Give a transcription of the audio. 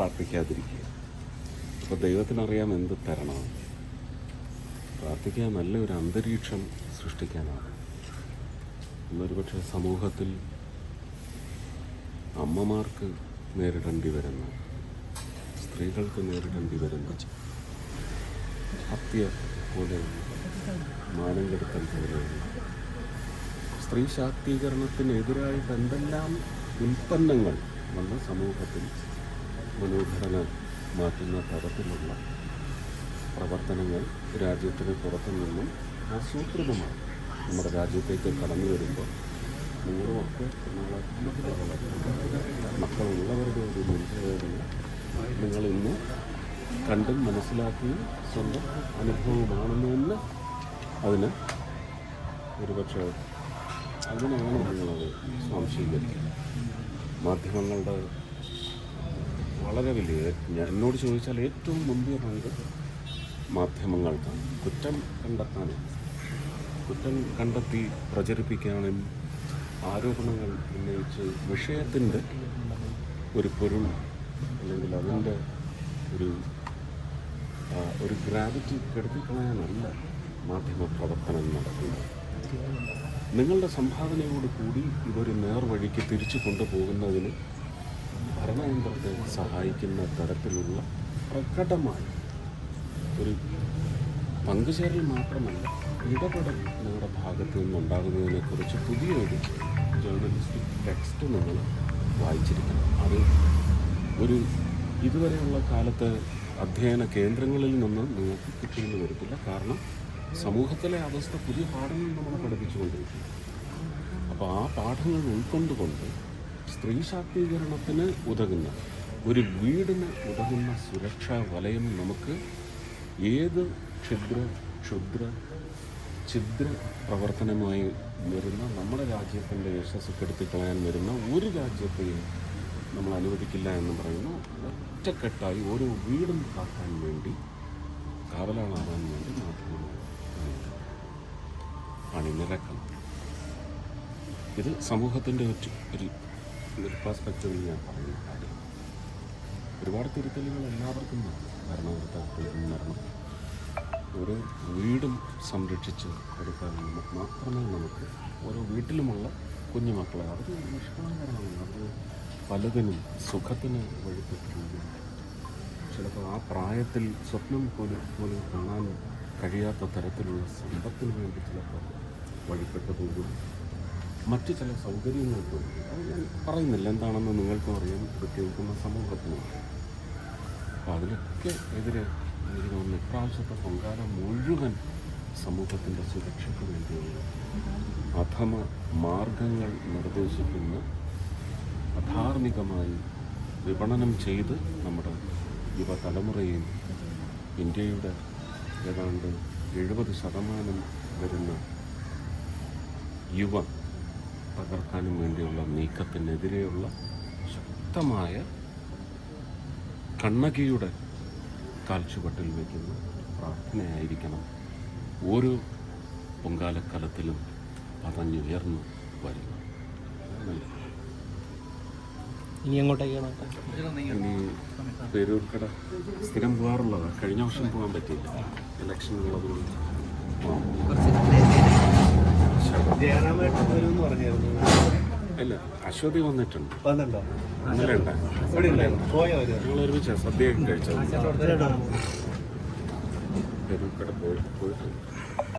പ്രാർത്ഥിക്കാതിരിക്കുക. അപ്പോൾ ദൈവത്തിനറിയാം എന്ത് തരണം. പ്രാർത്ഥിക്കാൻ നല്ലൊരു അന്തരീക്ഷം സൃഷ്ടിക്കാനാണ്. ഇന്നൊരു പക്ഷേ സമൂഹത്തിൽ അമ്മമാർക്ക് നേരിടേണ്ടി വരുന്ന സ്ത്രീകൾക്ക് നേരിടേണ്ടി വരുന്ന ഹത്യ പോലെയുള്ള മാനം കെടുത്തൽ പോലെയുള്ള സ്ത്രീ ശാക്തീകരണത്തിനെതിരായിട്ട് എന്തെല്ലാം ഉൽപ്പന്നങ്ങൾ നമ്മുടെ സമൂഹത്തിൽ മനോഘടന മാറ്റുന്ന തരത്തിലുള്ള പ്രവർത്തനങ്ങൾ രാജ്യത്തിന് പുറത്തു നിന്നും ആസൂത്രിതമാണ് നമ്മുടെ രാജ്യത്തേക്ക് കടന്നു വരുമ്പോൾ നൂറ് മക്കൾ മക്കളുള്ളവരുടെ ഒരു മുൻകരുതൽ നിങ്ങൾ ഇന്ന് കണ്ടും മനസ്സിലാക്കിയും സ്വന്തം അനുഭവമാണെന്ന് തന്നെ അതിന് ഒരുപക്ഷെ അങ്ങനെയാണ് നിങ്ങളത് സംശയിക്കുന്നത് മാധ്യമങ്ങളുടെ വളരെ വലിയ എന്നോട് ചോദിച്ചാൽ ഏറ്റവും മുന്തിയ പങ്ക് മാധ്യമങ്ങൾക്കാണ്. കുറ്റം കണ്ടെത്താനും കുറ്റം കണ്ടെത്തി പ്രചരിപ്പിക്കാനും ആരോപണങ്ങൾ ഉന്നയിച്ച് വിഷയത്തിന്റെ ഒരു പൊരുൾ അല്ലെങ്കിൽ അതിന്റെ ഒരു ഒരു ഗ്രാവിറ്റി കെടുത്തിക്കളയാനല്ല മാധ്യമ പ്രവർത്തനം നടത്തുന്നത്. നിങ്ങളുടെ സംഭാവനയോട് കൂടി ഇതൊരു നേർവഴിക്ക് തിരിച്ചു കൊണ്ടുപോകുന്നതിന് ഭരണയന്ത്രത്തെ സഹായിക്കുന്ന തരത്തിലുള്ള പ്രകടമായ ഒരു പങ്കുചേരൽ മാത്രമല്ല ഇടപെടൽ നിങ്ങളുടെ ഭാഗത്തു നിന്നുണ്ടാകുന്നതിനെക്കുറിച്ച് പുതിയൊരു ജേർണലിസ്റ്റിക് ടെക്സ്റ്റ് നിങ്ങൾ വായിച്ചിരിക്കണം. അത് ഒരു ഇതുവരെയുള്ള കാലത്ത് അധ്യയന കേന്ദ്രങ്ങളിൽ നിന്ന് നിങ്ങൾക്ക് കിട്ടിയെന്ന് വരത്തില്ല. കാരണം സമൂഹത്തിലെ അവസ്ഥ പുതിയ പാഠങ്ങൾ നമ്മൾ പഠിപ്പിച്ചുകൊണ്ടിരിക്കുന്നു. അപ്പോൾ ആ പാഠങ്ങൾ ഉൾക്കൊണ്ടുകൊണ്ട് സ്ത്രീ ശാക്തീകരണത്തിന് ഉതകുന്ന ഒരു വീടിന് ഉതകുന്ന സുരക്ഷാ വലയം നമുക്ക് ഏത് ക്ഷുദ്ര ക്ഷുദ്ര ഛിദ്ര പ്രവർത്തനമായി വരുന്ന നമ്മുടെ രാജ്യത്തിന്റെ യശസ് കെടുത്തിക്കളയാൻ വരുന്ന ഒരു രാജ്യത്തെയും നമ്മൾ അനുവദിക്കില്ല എന്ന് പറയുന്ന. ഒറ്റക്കെട്ടായി ഓരോ വീടും കാക്കാൻ വേണ്ടി കാവലാളാകാൻ വേണ്ടി മാധ്യമങ്ങൾ അണിനിരക്കണം ഇത് സമൂഹത്തിന്റെ ഒരു ഒരു ഒരു പെർസ്പെക്റ്റീവിൽ ഞാൻ പറയുന്ന കാര്യം. ഒരുപാട് തിരുത്തലുകൾ എല്ലാവർക്കും നിന്ന് വരണം ഓരോ വീടും സംരക്ഷിച്ച് കൊടുക്കാൻ നമുക്ക് മാത്രമേ നമുക്ക് ഓരോ വീട്ടിലുമുള്ള കുഞ്ഞുമക്കളെ അവർ നിഷ്കളങ്കരമാണ്. അവർ പലതിനും സുഖത്തിന് വഴിപ്പെട്ടിട്ടുണ്ട് ചിലപ്പോൾ ആ പ്രായത്തിൽ സ്വപ്നം പോലും പോലും കാണാൻ കഴിയാത്ത തരത്തിലുള്ള സമ്പത്തിന് വേണ്ടി ചിലപ്പോൾ വഴിപ്പെട്ടു പോകും. മറ്റു ചില സൗകര്യങ്ങൾക്ക് അത് ഞാൻ പറയുന്നില്ല. എന്താണെന്ന് നിങ്ങൾക്കും അറിയാം. ഇത് കേൾക്കുന്ന സമൂഹത്തിനും അപ്പോൾ അതിനൊക്കെ എതിരെ എനിക്ക് തോന്നുന്നു ഇപ്രാവശ്യത്തെ പൊങ്കാല മുഴുവൻ സമൂഹത്തിന്റെ സുരക്ഷയ്ക്ക് വേണ്ടിയുള്ള അധമ മാർഗങ്ങൾ നിർദ്ദേശിക്കുന്ന അധാർമികമായി വിപണനം ചെയ്ത് നമ്മുടെ യുവതലമുറയും ഇന്ത്യയുടെ ഏതാണ്ട് എഴുപത് ശതമാനം വരുന്ന യുവ തകർക്കാനും വേണ്ടിയുള്ള നീക്കത്തിനെതിരെയുള്ള ശക്തമായ കണ്ണകിയുടെ കാൽച്ചുവട്ടിൽ വയ്ക്കുന്ന പ്രാർത്ഥനയായിരിക്കണം ഓരോ പൊങ്കാലക്കാലത്തിലും പതഞ്ഞുയർന്നു വരുന്നു. ഇനി അങ്ങോട്ടേക്കാണ് ഇനി പേരൂർക്കട സ്ഥിരം പോകാറുള്ളതാണ് കഴിഞ്ഞ വർഷം പോകാൻ പറ്റിയില്ല. ഇലക്ഷൻ ഉള്ളതുകൊണ്ട്. ജയറാമേട്ടൻ വരുമെന്ന് പറഞ്ഞായിരുന്നു. അല്ല അശ്വതി വന്നിട്ടുണ്ട്. വന്നിട്ടുണ്ടോ? ഇന്നലെ ഉണ്ടായിരുന്നു പോയോ ഞങ്ങൾ ഒരുമിച്ച് സദ്യയൊക്കെ കഴിച്ചത്. പേരൂർക്കട പോയി പോയിട്ടുണ്ട്.